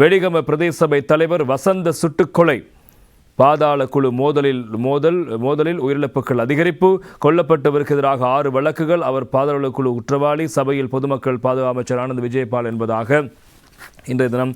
வெடிகம பிரதேச சபை தலைவர் வசந்த சுட்டுக்கொலை. பாதாள குழு மோதலில் மோதல் மோதலில் உயிரிழப்புகள் அதிகரிப்பு கொல்லப்பட்டவருக்கு எதிராக ஆறு வழக்குகள் அவர் பாதாள குழு குற்றவாளி சபையில் பொதுமக்கள் பாதுகாப்பு அமைச்சர் ஆனந்த் விஜயபால் என்பதாக இன்றைய தினம்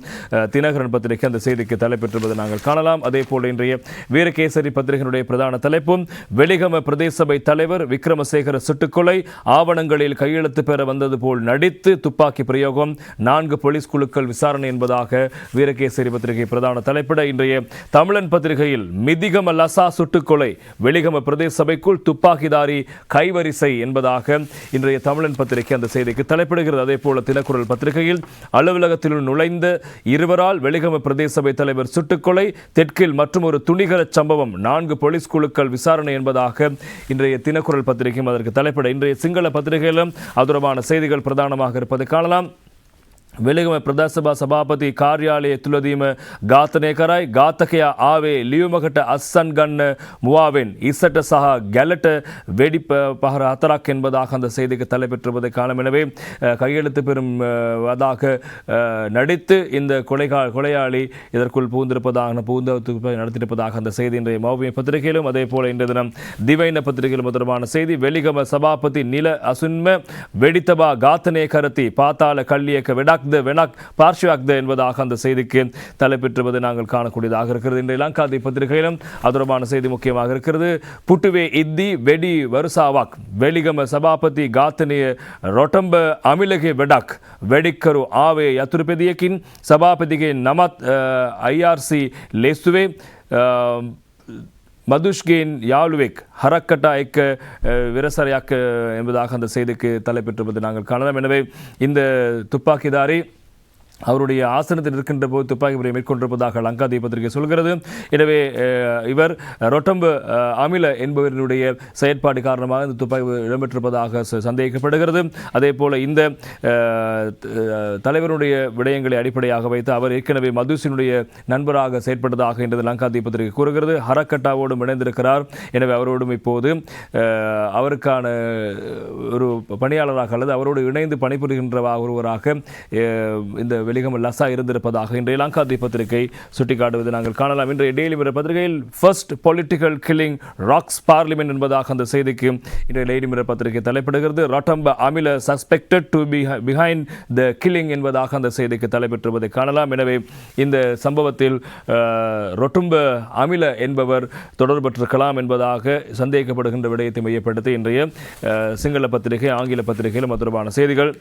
தினகரன் பத்திரிகை அந்த செய்திக்கு தலைப்பெற்றிருப்பதை நாங்கள் காணலாம். அதே போல் இன்றைய வீரகேசரி பத்திரிகையினுடைய பிரதான தலைப்பும் வெளிகம பிரதேசபை தலைவர் விக்ரமசேகர சுட்டுக்கொலை ஆவணங்களில் கையெழுத்து பெற வந்தது போல் நடித்து துப்பாக்கி பிரயோகம் நான்கு போலீஸ் குழுக்கள் விசாரணை என்பதாக வீரகேசரி பத்திரிகை பிரதான தலைப்பிட இன்றைய தமிழன் பத்திரிகையில் மிதிகம லசா சுட்டுக்கொலை வெளிகம பிரதேச சபைக்குள் துப்பாக்கிதாரி கைவரிசை என்பதாக இன்றைய தமிழன் பத்திரிகை அந்த செய்திக்கு தலைப்பிடுகிறது. அதே போல தினக்குரல் பத்திரிகையில் அலுவலகத்தில் நுழைந்த இருவரால் வெளிகம பிரதேச சபை தலைவர் சுட்டுக்கொலை தெற்கில் மற்றும் ஒரு துணிகர சம்பவம் நான்கு போலீஸ் குழுக்கள் விசாரணை என்பதாக இன்றைய தினக்குரல் பத்திரிகையும் அதற்கு தலைப்பட. இன்றைய சிங்கள பத்திரிகையிலும் அது தொடர்பான செய்திகள் பிரதானமாக இருப்பதை காணலாம். වෙළගම ප්‍රදස්සභා සභාපති කාර්යාලයේ තුළදීම ඝාතනය කරයි ඝාතකයා ආවේ ලියුමකට අස්සන් ගන්න මුවාවෙන් ඉස්සට සහ ගැලට வெடி ப- பகர ஹத்தராக் என்பதாக அந்த செய்திக்கு தலைப்பெற்றிருப்பதை காலம் எனவே அஹ், கையெழுத்து பெறும் அஹ், வதாக அஹ், நடித்து இந்த கொலைகா கொலையாளி இதற்குள் பூந்திருப்பதாக பூந்த நடத்தியிருப்பதாக அந்த செய்தி இன்றைய மௌபிய பத்திரிகையிலும் அதே போல இன்றைய தினம் திவைன பத்திரிகையிலும் தொடர்பான செய்தி வெளிகம சபாபதி நில அசுன்ம வெடித்தபா காத்தனே கருத்தி பாத்தாள கல்லியக்க த வெனாக் பார்ஷிவாக் த என்பதாக அந்த செய்திக்கு தலைப்பெற்றுவதை நாங்கள் காணக்கூடியதாக இருக்கிறது. இன்றைய இலங்கா பத்திரிகையிலும் அதுரமான செய்தி முக்கியமாக இருக்கிறது. புட்டுவே இத்தி வெடி வருசாவாக் வெளிகம சபாபதி காத்தனிய ரொட்டம்ப அமிலகே வெடாக் வெடிக்கரு ஆவே ಯತುರುಪೆದಿಯಕಿನ್ ಸಭಾಪತಿಗೆ நமத் ಐ ಆರ್ ಸಿ ಲೇಸುವೆ மதுஷ்கேன் யாலுவேக் ஹரக்கட்டா எக்க விரசரையாக்க என்பதாக அந்த செய்திக்கு தலைப்பெற்றிருப்பது நாங்கள் காணலாம். எனவே இந்த துப்பாக்கிதாரி அவருடைய ஆசனத்தில் இருக்கின்ற போது துப்பாக்கி முறையை மேற்கொண்டிருப்பதாக லங்கா பத்திரிகை சொல்கிறது. எனவே இவர் ரொட்டம்பு அமில என்பவரினுடைய செயற்பாடு காரணமாக இந்த துப்பாக்கி இடம்பெற்றிருப்பதாக ச- சந்தேகிக்கப்படுகிறது. அதே போல் இந்த தலைவருடைய விடயங்களை அடிப்படையாக வைத்து அவர் ஏற்கனவே மதுசினுடைய நண்பராக செயற்பட்டதாக என்றது லங்கா பத்திரிகை கூறுகிறது. ஹரக்கட்டாவோடும் இணைந்திருக்கிறார். எனவே அவரோடும் இப்போது அவருக்கான ஒரு பணியாளராக அல்லது அவரோடு இணைந்து பணிபுரிகின்ற ஒருவராக இந்த வெளிகம் லசா இருந்திருப்பதாக இன்றைய லங்காதி பத்திரிகை சுட்டிக்காட்டுவதை நாங்கள் காணலாம். இன்றைய டெய்லி மிரர் பத்திரிகையில் first political killing rocks parliament என்பதாக அந்த செய்திக்கு இன்றைய டெய்லி மிரர் பத்திரிகை தலைப்பிடுகிறது. Rotumba Amila suspected to be behind the killing என்பதாக அந்த செய்திக்கு தலைப்பெற்றுவதை காணலாம். எனவே இந்த சம்பவத்தில் ரொட்டும்ப அமில என்பவர் தொடர்பற்றிருக்கலாம் என்பதாக சந்தேகிக்கப்படுகின்ற விடயத்தை மையப்படுத்தி இன்றைய சிங்கள பத்திரிகை ஆங்கில பத்திரிகையிலும் தொடர்பான செய்திகள்.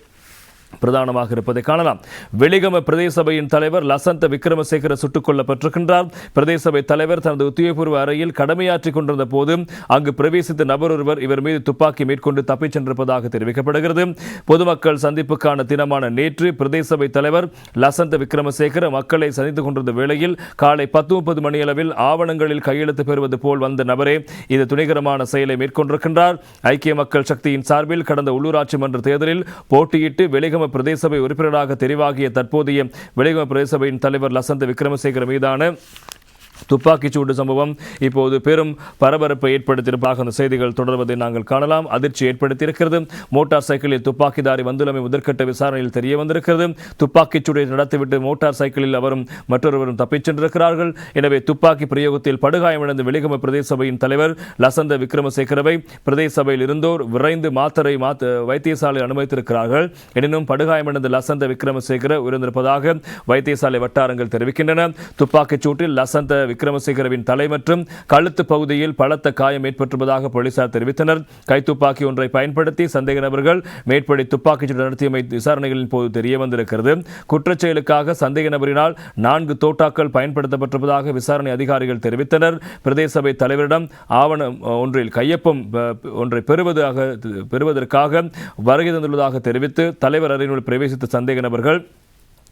பிரதானமாக இருப்பதை காணலாம். வெளிகம பிரதேசபையின் தலைவர் லசந்த விக்ரமசேகர சுட்டுக் கொல்லப்பட்டிருக்கின்றார் பிரதேசபை தலைவர் தனது உத்தியோகபூர்வ அறையில் கடமையாற்றிக் கொண்டிருந்த போது அங்கு பிரவேசித்த நபர் ஒருவர் இவர் மீது துப்பாக்கி மேற்கொண்டு தப்பிச் சென்றிருப்பதாக தெரிவிக்கப்படுகிறது. பொதுமக்கள் சந்திப்புக்கான தினமான நேற்று பிரதேசபை தலைவர் லசந்த விக்ரமசேகர மக்களை சந்தித்துக் கொண்டிருந்த வேளையில் காலை பத்து முப்பது மணியளவில் ஆவணங்களில் கையெழுத்து பெறுவது போல் வந்த நபரே இது துணிகரமான செயலை மேற்கொண்டிருக்கின்றார். ஐக்கிய மக்கள் சக்தியின் சார்பில் கடந்த உள்ளூராட்சி மன்ற தேர்தலில் போட்டியிட்டு வெளிகம பிரதேச சபை உறுப்பினராக தெரிவாகிய தற்போதைய வெளிகம பிரதேசபையின் தலைவர் லசந்த விக்ரமசேகர் மீதான துப்பாக்கிச்சூடு சம்பவம் இப்போது பெரும் பரபரப்பை ஏற்படுத்தியிருப்பதாக அந்த செய்திகள் தொடர்வதை நாங்கள் காணலாம். அதிர்ச்சி ஏற்படுத்தியிருக்கிறது. மோட்டார் சைக்கிளில் துப்பாக்கிதாரி வந்துள்ளமை முதற்கட்ட விசாரணையில் தெரிய வந்திருக்கிறது. துப்பாக்கிச்சூடை நடத்திவிட்டு மோட்டார் சைக்கிளில் அவரும் மற்றொருவரும் தப்பிச் சென்றிருக்கிறார்கள். எனவே துப்பாக்கி பிரயோகத்தில் படுகாயமடைந்த வெளிகம பிரதேச சபையின் தலைவர் லசந்த விக்ரமசேகரவை பிரதேச சபையில் இருந்தோர் விரைந்து மாத்தரை மாத்த வைத்தியசாலை அனுமதித்திருக்கிறார்கள். எனினும் படுகாயமடைந்த லசந்த விக்ரமசேகர உயர்ந்திருப்பதாக வைத்தியசாலை வட்டாரங்கள் தெரிவிக்கின்றன. துப்பாக்கிச் சூட்டில் லசந்த விக்ரமசேகரவின் தலை மற்றும் கழுத்து பகுதியில் பலத்த காயம் ஏற்பட்டுள்ளதாக போலீசார் தெரிவித்தனர். கைத்துப்பாக்கி ஒன்றை பயன்படுத்தி சந்தேக நபர்கள் மேற்படி துப்பாக்கிச்சூடு நடத்தியமை விசாரணைகளின் போது தெரிய வந்திருக்கிறது குற்றச்செயலுக்காக சந்தேக நபரினால் நான்கு தோட்டாக்கள் பயன்படுத்தப்பட்டிருப்பதாக விசாரணை அதிகாரிகள் தெரிவித்தனர். பிரதேச சபை தலைவரிடம் ஆவணம் ஒன்றில் கையொப்பம் ஒன்றை பெறுவதாக பெறுவதற்காக வருகை தந்துள்ளதாக தெரிவித்து தலைவர் அறையினுள் பிரவேசித்த சந்தேக நபர்கள்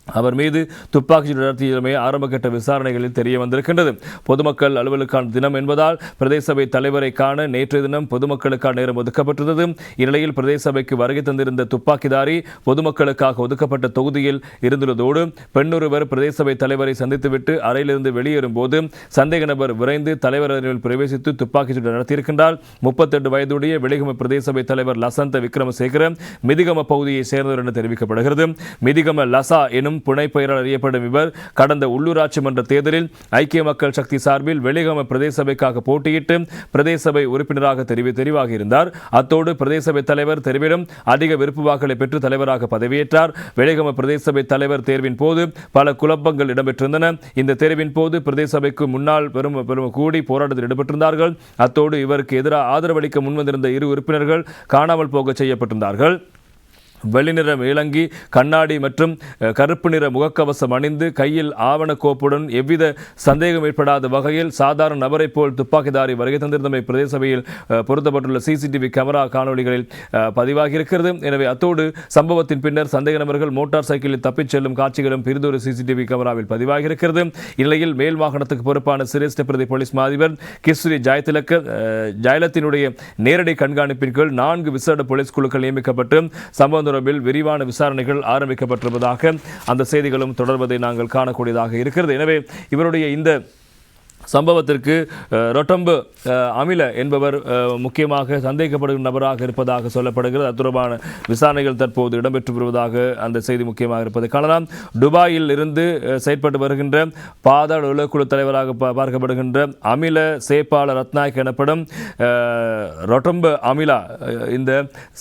அவர் மீது துப்பாக்கி நடத்தியதுமே ஆரம்பகட்ட விசாரணைகளில் தெரிய வந்திருக்கின்றது பொதுமக்கள் அலுவலுக்கான தினம் என்பதால் பிரதேச சபை தலைவரை காண நேற்றைய தினம் பொதுமக்களுக்கான நேரம் ஒதுக்கப்பட்டிருந்தது. இந்நிலையில் பிரதேச சபைக்கு வருகை தந்திருந்த துப்பாக்கிதாரி பொதுமக்களுக்காக ஒதுக்கப்பட்ட தொகுதியில் இருந்துள்ளதோடு பெண்ணொருவர் பிரதேச சபை தலைவரை சந்தித்துவிட்டு அறையிலிருந்து வெளியேறும் போது சந்தேக நபர் விரைந்து தலைவர் அறையில் பிரவேசித்து துப்பாக்கிச்சூடு நடத்தியிருக்கின்றார். முப்பத்தெட்டு வயதுடைய வெளிகம பிரதேச சபை தலைவர் லசந்த விக்ரமசேகர மிதிகம பகுதியை சேர்ந்தவர் என தெரிவிக்கப்படுகிறது. மிதிகம லசா எனும் எனும் புனைப்பெயரால் அறியப்படும் இவர் கடந்த உள்ளூராட்சி மன்ற தேர்தலில் ஐக்கிய மக்கள் சக்தி சார்பில் வெளிகம பிரதேச சபைக்காக போட்டியிட்டு பிரதேச சபை உறுப்பினராக தெரிவி தெரிவாகியிருந்தார். அத்தோடு பிரதேச சபை தலைவர் தெரிவிலும் அதிக விருப்பு வாக்குகளை பெற்று தலைவராக பதவியேற்றார். வெளிகம பிரதேச சபை தலைவர் தேர்வின் போது பல குழப்பங்கள் இடம்பெற்றிருந்தன. இந்த தேர்வின் போது பிரதேச சபைக்கு முன்னாள் பெரும் பெரும் கூடி போராட்டத்தில் ஈடுபட்டிருந்தார்கள். அத்தோடு இவருக்கு எதிராக ஆதரவளிக்க முன்வந்திருந்த இரு உறுப்பினர்கள் காணாமல் போக செய்யப்பட்டிருந்தார்கள். வெளிநிற இளங்கி கண்ணாடி மற்றும் கருப்பு நிற முகக்கவசம் அணிந்து கையில் ஆவண கோப்புடன் எவ்வித சந்தேகம் ஏற்படாத வகையில் சாதாரண நபரை போல் துப்பாக்கிதாரி வருகை தந்திருந்தமை பிரதேசபையில் பொருத்தப்பட்டுள்ள சிசிடிவி கேமரா காணொளிகளில் பதிவாகி பதிவாகியிருக்கிறது. எனவே அத்தோடு சம்பவத்தின் பின்னர் சந்தேக நபர்கள் மோட்டார் சைக்கிளில் தப்பிச் செல்லும் காட்சிகளும் பிரிதொரு சிசிடிவி கேமராவில் பதிவாகியிருக்கிறது. இந்நிலையில் மேல் வாகனத்துக்கு பொறுப்பான சிரேஷ்ட பிரதி போலீஸ் மாதிபர் கிஸ்ரி ஜாயத்திலக்க ஜாயலத்தினுடைய ஜெயலத்தினுடைய நேரடி கண்காணிப்பின் கீழ் நான்கு விசேட போலீஸ் குழுக்கள் நியமிக்கப்பட்டு சம்பவம் தொடர்பில் விரிவான விசாரணைகள் ஆரம்பிக்கப்பட்டிருப்பதாக அந்த செய்திகளும் தொடர்வதை நாங்கள் காணக்கூடியதாக இருக்கிறது. எனவே இவருடைய இந்த சம்பவத்திற்கு ரொட்டம்பு அமில என்பவர் முக்கியமாக சந்தேகப்படுகிற நபராக இருப்பதாக சொல்லப்படுகிறது. அது தொடர்பான விசாரணைகள் தற்போது இடம்பெற்று வருவதாக அந்த செய்தி முக்கியமாக இருப்பது. காணலாம் துபாயில் இருந்து செயற்பட்டு வருகின்ற பாதாள உலகக்குழு தலைவராக பா- பார்க்கப்படுகின்ற அமில சேப்பாள ரத்நாயக் எனப்படும் ரொட்டம்பு அமிலா இந்த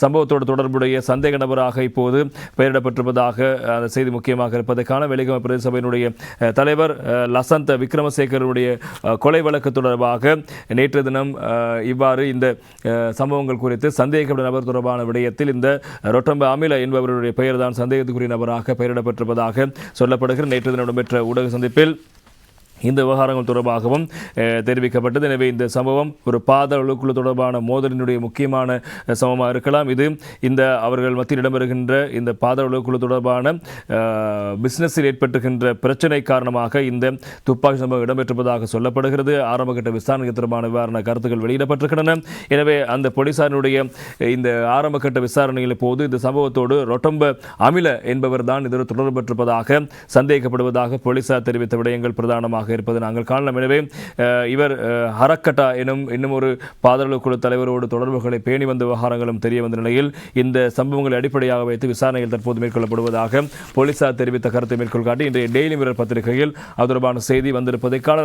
சம்பவத்தோடு தொடர்புடைய சந்தேக நபராக இப்போது பெயரிடப்பட்டிருப்பதாக அந்த செய்தி முக்கியமாக இருப்பதற்கான வெளிகம பிரதேச சபையினுடைய தலைவர் லசந்த விக்ரமசேகருடைய கொலை வழக்கு தொடர்பாக நேற்று தினம் அஹ், இவ்வாறு இந்த அஹ், சம்பவங்கள் குறித்து சந்தேகப்பட்ட நபர் தொடர்பான விடயத்தில் இந்த ரொட்டம்ப அமில என்பவருடைய பெயர் தான் சந்தேகத்துக்குரிய நபராக பெயரிடப்பட்டிருப்பதாக சொல்லப்படுகிறது. நேற்று தினம் இடம்பெற்ற ஊடக சந்திப்பில் இந்த விவகாரங்கள் தொடர்பாகவும் தெரிவிக்கப்பட்டது. எனவே இந்த சம்பவம் ஒரு பாத ஒழுக்குழு தொடர்பான மோதலினுடைய முக்கியமான சம்பவமாக இருக்கலாம். இது இந்த அவர்கள் மத்தியில் இடம்பெறுகின்ற இந்த பாத ஒழுக்குழு தொடர்பான பிஸ்னஸில் ஏற்பட்டுகின்ற பிரச்சனை காரணமாக இந்த துப்பாக்கி சம்பவம் இடம்பெற்றிருப்பதாக சொல்லப்படுகிறது. ஆரம்பகட்ட விசாரணை தொடர்பான விவரண கருத்துக்கள் வெளியிடப்பட்டிருக்கின்றன. எனவே அந்த போலீசாரினுடைய இந்த ஆரம்பகட்ட விசாரணையில் போது இந்த சம்பவத்தோடு ரொட்டம்ப அமில என்பவர் தான் இதோடு தொடர்பற்றிருப்பதாக சந்தேகிக்கப்படுவதாக போலீசார் தெரிவித்த விடயங்கள் பிரதானமாக இருப்பது நாங்கள் காணலாம். எனவே இவர் ஹரக்கட்டா எனும் இன்னும் ஒரு பாதாள குழு தலைவரோடு தொடர்புகளை பேணி வந்த விவகாரங்களும் தெரிய வந்த நிலையில் இந்த சம்பவங்களை அடிப்படையாக வைத்து விசாரணைகள் தற்போது மேற்கொள்ளப்படுவதாக போலீசார் தெரிவித்த கருத்தை மேற்கொள் காட்டி இன்றைய டெய்லி மிரர் பத்திரிகையில் அது தொடர்பான செய்தி வந்திருப்பதை காணலாம்.